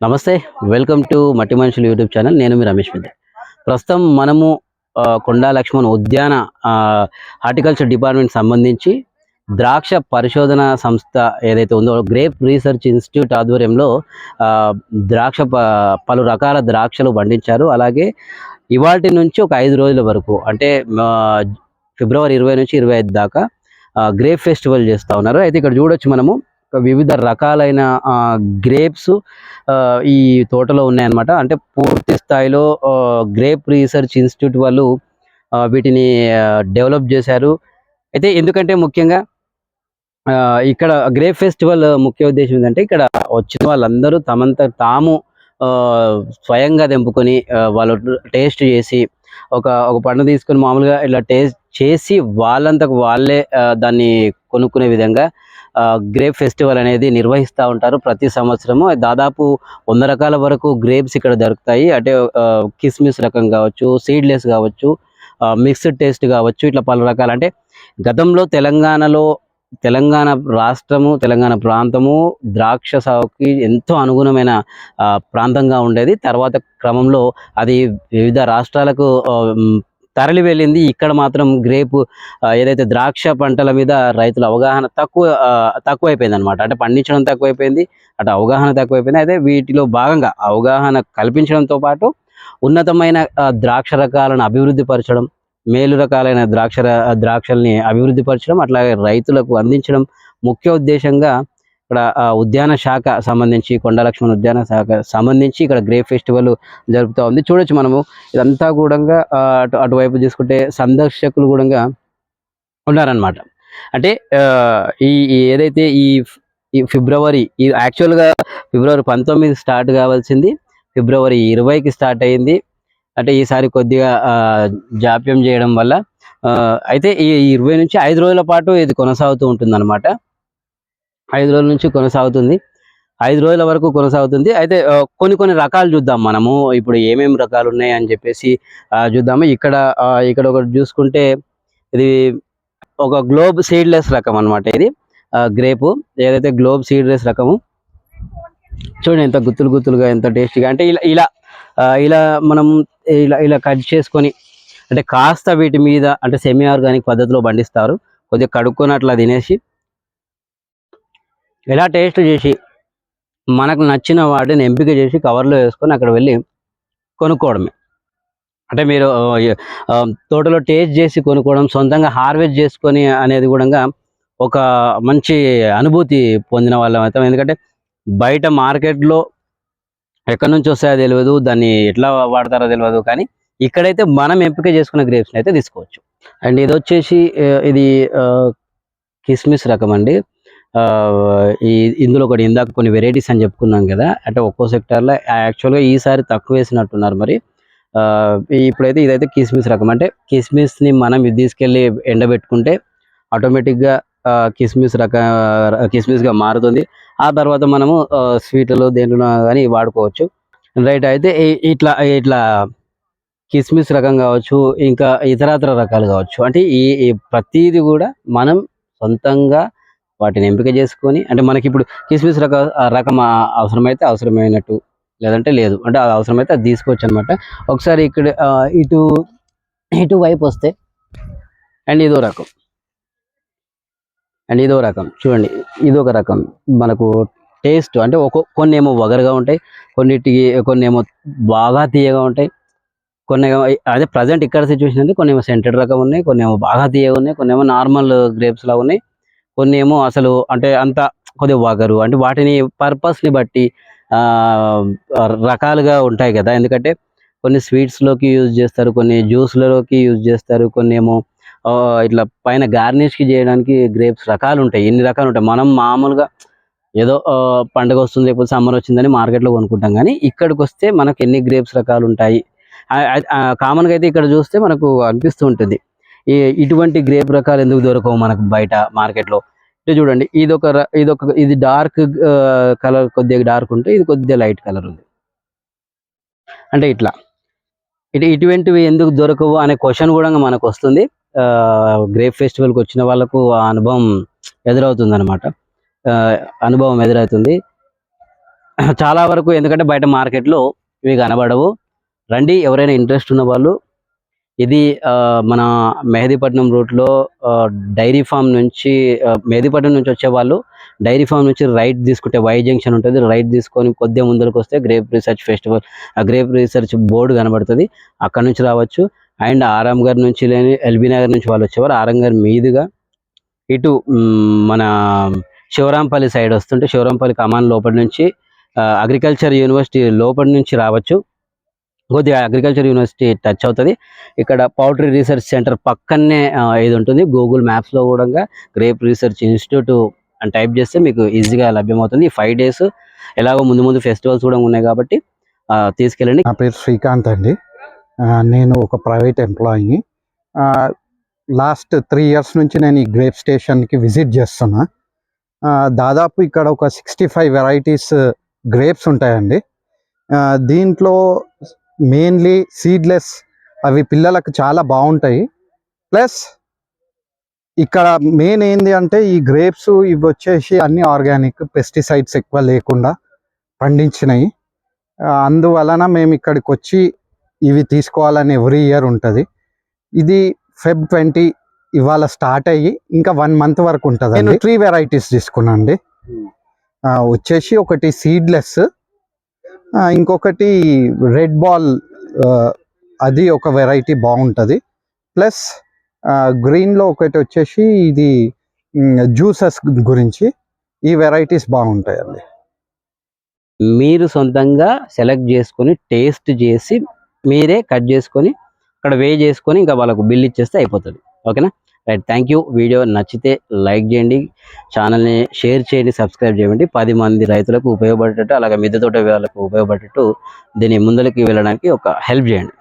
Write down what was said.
నమస్తే welcome to మట్టి మనుషులు యూట్యూబ్ ఛానల్. నేను మీ రమేష్ మిద్ద ప్రస్తుతం మనము కొండా లక్ష్మణ్ ఉద్యాన హార్టికల్చర్ డిపార్ట్మెంట్ సంబంధించి ద్రాక్ష పరిశోధన సంస్థ ఏదైతే ఉందో గ్రేప్ రీసెర్చ్ ఇన్స్టిట్యూట్ ఆధ్వర్యంలో ద్రాక్ష ప- పలు రకాల ద్రాక్షలు పండించారు. అలాగే ఇవాటి నుంచి ఒక ఐదు రోజుల వరకు అంటే ఫిబ్రవరి ఇరవై నుంచి ఇరవై ఐదు దాకా గ్రేప్ ఫెస్టివల్ చేస్తూ ఉన్నారు. అయితే ఇక్కడ చూడొచ్చు మనము వివిధ రకాలైన గ్రేప్స్ ఈ తోటలో ఉన్నాయన్నమాట. అంటే పూర్తి స్థాయిలో గ్రేప్ రీసెర్చ్ ఇన్స్టిట్యూట్ వాళ్ళు వీటిని డెవలప్ చేశారు. అయితే ఎందుకంటే ముఖ్యంగా ఆ, ఇక్కడ గ్రేప్ ఫెస్టివల్ ముఖ్య ఉద్దేశం ఏంటంటే ఇక్కడ వచ్చిన వాళ్ళందరూ తమంత తాము ఆ, స్వయంగా తెంపుకొని వాళ్ళు టేస్ట్ చేసి ఒక ఒక పండు తీసుకొని మామూలుగా ఇలా టేస్ట్ చేసి వాళ్ళంతకు వాళ్ళే దాన్ని కొనుక్కునే విధంగా గ్రేప్ ఫెస్టివల్ అనేది నిర్వహిస్తూ ఉంటారు. ప్రతి సంవత్సరము దాదాపు వంద రకాల వరకు గ్రేప్స్ ఇక్కడ దొరుకుతాయి. అంటే కిస్మిస్ రకం కావచ్చు సీడ్లెస్ కావచ్చు మిక్స్డ్ టేస్ట్ కావచ్చు ఇట్లా పలు రకాలు. అంటే గతంలో తెలంగాణలో తెలంగాణ రాష్ట్రము తెలంగాణ ప్రాంతము ద్రాక్ష సాగుకి ఎంతో అనుగుణమైన ప్రాంతంగా ఉండేది. తర్వాత క్రమంలో అది వివిధ రాష్ట్రాలకు తరలి వెళ్ళింది. ఇక్కడ మాత్రం గ్రేపు ఏదైతే ద్రాక్ష పంటల మీద రైతుల అవగాహన తక్కువ తక్కువైపోయింది అనమాట అంటే పండించడం తక్కువైపోయింది అటు అవగాహన తక్కువైపోయింది. అయితే వీటిలో భాగంగా అవగాహన కల్పించడంతో పాటు ఉన్నతమైన ద్రాక్ష రకాలను అభివృద్ధి పరచడం మేలు రకాలైన ద్రాక్ష ద్రాక్షల్ని అభివృద్ధి పరచడం అట్లాగే రైతులకు అందించడం ముఖ్య ఉద్దేశంగా ఇక్కడ ఆ, ఉద్యాన శాఖ సంబంధించి కొండలక్ష్మణ్ ఉద్యాన శాఖ సంబంధించి ఇక్కడ గ్రేప్ ఫెస్టివల్ జరుపుతూ ఉంది. చూడొచ్చు మనము. ఇదంతా కూడా అటు అటువైపు చూసుకుంటే సందర్శకులు కూడా ఉన్నారనమాట అంటే ఆ, ఈ ఏదైతే ఈ ఈ ఫిబ్రవరి ఈ యాక్చువల్గా ఫిబ్రవరి పంతొమ్మిది స్టార్ట్ కావాల్సింది ఫిబ్రవరి ఇరవైకి స్టార్ట్ అయింది. అంటే ఈసారి కొద్దిగా ఆ, జాప్యం చేయడం వల్ల ఆ, అయితే ఈ ఈ ఇరవై నుంచి ఐదు రోజుల పాటు ఇది కొనసాగుతూ ఉంటుంది అనమాట ఐదు రోజుల నుంచి కొనసాగుతుంది. ఐదు రోజుల వరకు కొనసాగుతుంది. అయితే కొన్ని కొన్ని రకాలు చూద్దాం మనము. ఇప్పుడు ఏమేమి రకాలు ఉన్నాయి అని చెప్పేసి చూద్దాము. ఇక్కడ ఇక్కడ ఒకటి చూసుకుంటే ఇది ఒక గ్లోబ్ సీడ్లెస్ రకం అన్నమాట ఇది. గ్రేపు. ఏదైతే గ్లోబ్ సీడ్లెస్ రకము. చూడండి ఎంత గుత్తులు గుత్తులుగా ఎంత టేస్టీగా. అంటే ఇలా ఇలా ఇలా మనం ఇలా ఇలా కట్ చేసుకొని అంటే కాస్త వీటి మీద అంటే సెమీ ఆర్గానిక్ పద్ధతిలో పండిస్తారు. కొద్దిగా కడుక్కొని అట్లా తినేసి ఇలా టేస్ట్ చేసి మనకు నచ్చిన వాటిని ఎంపిక చేసి కవర్లో వేసుకొని అక్కడ వెళ్ళి కొనుక్కోవడమే. అంటే మీరు తోటలో టేస్ట్ చేసి కొనుక్కోవడం సొంతంగా హార్వెస్ట్ చేసుకొని అనేది కూడా ఒక మంచి అనుభూతి పొందిన వాళ్ళం అవుతాం. ఎందుకంటే బయట మార్కెట్లో ఎక్కడి నుంచి వస్తాయో తెలియదు దాన్ని ఎట్లా వాడతారో తెలియదు. కానీ ఇక్కడైతే మనం ఎంపిక చేసుకున్న గ్రేప్స్ని అయితే తీసుకోవచ్చు. అండ్ ఇది వచ్చేసి ఇది కిస్మిస్ రకం అండి. ఈ ఇందులో ఒకటి ఇందాక కొన్ని వెరైటీస్ అని చెప్పుకున్నాం కదా అంటే ఒక్కో సెక్టార్లో యాక్చువల్గా ఈసారి తక్కువ వేసినట్టున్నారు మరి. ఆ, ఇప్పుడైతే ఇదైతే కిస్మిస్ రకం. అంటే కిస్మిస్ని మనం ఇది తీసుకెళ్ళి ఎండబెట్టుకుంటే ఆటోమేటిక్గా కిస్మిస్ రక కిస్మిస్గా మారుతుంది. ఆ తర్వాత మనము స్వీట్లలో దేంట్లో కానీ వాడుకోవచ్చు. రైట్ అయితే ఇట్లా ఇట్లా కిస్మిస్ రకం కావచ్చు ఇంకా ఇతరాతర రకాలు కావచ్చు. అంటే ఈ ప్రతీది కూడా మనం సొంతంగా వాటిని ఎంపిక చేసుకొని అంటే మనకి ఇప్పుడు కిస్మిస్ రక రకం అవసరమైతే అవసరమైనట్టు లేదంటే లేదు. అంటే అది అవసరమైతే అది తీసుకోవచ్చు అనమాట ఒకసారి ఇక్కడ ఇటు ఇటు వైపు వస్తే అండ్ ఇదో రకం. అండ్ ఇదో రకం. చూడండి ఇదొక రకం. మనకు టేస్ట్ అంటే ఒక కొన్ని ఏమో వగరుగా ఉంటాయి కొన్నిటికి కొన్ని ఏమో బాగా తీయగా ఉంటాయి కొన్ని అదే ప్రజెంట్ ఇక్కడ సిచ్యువేషన్ అంటే కొన్ని ఏమో సెంటెడ్ రకం ఉన్నాయి కొన్ని ఏమో బాగా తీయగా ఉన్నాయి కొన్ని ఏమో నార్మల్ గ్రేప్స్ లాగా ఉన్నాయి కొన్ని ఏమో అసలు అంటే అంత కొద్దిగా వగరు. అంటే వాటిని పర్పస్ని బట్టి ఆ, రకాలుగా ఉంటాయి కదా. ఎందుకంటే కొన్ని స్వీట్స్లోకి యూజ్ చేస్తారు కొన్ని జ్యూస్లలోకి యూజ్ చేస్తారు కొన్ని ఏమో ఇట్లా పైన గార్నిష్కి చేయడానికి గ్రేప్స్ రకాలు ఉంటాయి. ఎన్ని రకాలు ఉంటాయి? మనం మామూలుగా ఏదో పండుగ వస్తుంది లేకపోతే సమ్మర్ వచ్చిందని మార్కెట్లో కొనుక్కుంటాం. కానీ ఇక్కడికి వస్తే మనకు ఎన్ని గ్రేప్స్ రకాలు ఉంటాయి? కామన్గా అయితే ఇక్కడ చూస్తే మనకు అనిపిస్తూ ఉంటుంది. ఇటువంటి గ్రేప్ రకాలు ఎందుకు దొరకవు మనకు బయట మార్కెట్లో ఇది చూడండి ఇది ఒక ఇది ఒక ఇది డార్క్ కలర్ కొద్దిగా డార్క్ ఉంటే ఇది కొద్దిగా లైట్ కలర్ ఉంది. అంటే ఇట్లా. ఇటు ఇటువంటివి ఎందుకు దొరకవు అనే క్వశ్చన్ కూడా మనకు వస్తుంది. గ్రేప్ ఫెస్టివల్కి వచ్చిన వాళ్ళకు ఆ అనుభవం ఎదురవుతుంది అనమాట అనుభవం ఎదురవుతుంది. చాలా వరకు ఎందుకంటే బయట మార్కెట్లో ఇవి కనబడవు. రండి ఎవరైనా ఇంట్రెస్ట్ ఉన్న వాళ్ళు ఇది ఆ, మన మెహదీపట్నం రూట్లో డైరీ ఫామ్ నుంచి మెహదీపట్నం నుంచి వచ్చే వాళ్ళు డైరీ ఫామ్ నుంచి రైట్ తీసుకుంటే వై జంక్షన్ ఉంటుంది. రైట్ తీసుకొని కొద్దిగా ముందరకు వస్తే గ్రేప్ రీసెర్చ్ ఫెస్టివల్ ఆ గ్రేప్ రీసెర్చ్ బోర్డు కనబడుతుంది. అక్కడ నుంచి రావచ్చు. అండ్ ఆరాంఘర్ నుంచి లేని ఎల్బీ నగర్ నుంచి వాళ్ళు వచ్చేవారు. ఆరాంఘర్ మీదుగా ఇటు మన శివరాంపల్లి సైడ్ వస్తుంటే శివరాంపల్లి కమాన్ లోపల నుంచి అగ్రికల్చర్ యూనివర్సిటీ లోపల నుంచి రావచ్చు. కొద్దిగా అగ్రికల్చర్ యూనివర్సిటీ టచ్ అవుతుంది. ఇక్కడ పౌల్ట్రీ రీసెర్చ్ సెంటర్ పక్కనే ఇది ఉంటుంది. గూగుల్ మ్యాప్స్లో కూడా గ్రేప్ రీసెర్చ్ ఇన్స్టిట్యూట్ అని టైప్ చేస్తే మీకు ఈజీగా లభ్యమవుతుంది. ఈ ఫైవ్ డేస్ ఎలాగో ముందు ముందు ఫెస్టివల్స్ కూడా ఉన్నాయి కాబట్టి తీసుకెళ్ళండి. నా పేరు శ్రీకాంత్ అండి. నేను ఒక ప్రైవేట్ ఎంప్లాయీని లాస్ట్ త్రీ ఇయర్స్ నుంచి నేను ఈ గ్రేప్ స్టేషన్కి విజిట్ చేస్తున్నా. ఆ, దాదాపు ఇక్కడ ఒక సిక్స్టీ ఫైవ్ వెరైటీస్ గ్రేప్స్ ఉంటాయండి దీంట్లో మెయిన్లీ సీడ్లెస్ అవి పిల్లలకు చాలా బాగుంటాయి. ప్లస్ ఇక్కడ మెయిన్ ఏంది అంటే ఈ గ్రేప్స్ ఇవి వచ్చేసి అన్ని ఆర్గానిక్ పెస్టిసైడ్స్ ఎక్కువ లేకుండా పండించినవి ఆ, అందువలన మేము ఇక్కడికి వచ్చి ఇవి తీసుకోవాలని ఎవ్రీ ఇయర్ ఉంటుంది. ఇది ఫెబ్ ట్వంటీ ఇవాళ స్టార్ట్ అయ్యి ఇంకా వన్ మంత్ వరకు ఉంటుంది నేను త్రీ వెరైటీస్ తీసుకున్నాండి ఆ, వచ్చేసి ఒకటి సీడ్లెస్ ఇంకొకటి రెడ్ బాల్ అది ఒక వెరైటీ బాగుంటుంది. ప్లస్ గ్రీన్లో ఒకటి వచ్చేసి ఇది జ్యూసెస్ గురించి ఈ వెరైటీస్ బాగుంటాయండి. మీరు సొంతంగా సెలెక్ట్ చేసుకొని టేస్ట్ చేసి మీరే కట్ చేసుకొని అక్కడ వే చేసుకొని ఇంకా వాళ్ళకు బిల్ ఇచ్చేస్తే అయిపోతుంది. ఓకేనా? రైట్ థ్యాంక్ యూ వీడియో నచ్చితే లైక్ చేయండి. ఛానల్ని షేర్ చేయండి సబ్స్క్రైబ్ చేయండి. పది మంది రైతులకు ఉపయోగపడేటట్టు అలాగే మిద్దె తోట వాళ్ళకు ఉపయోగపడేటట్టు దీన్ని ముందరికి వెళ్ళడానికి ఒక హెల్ప్ చేయండి.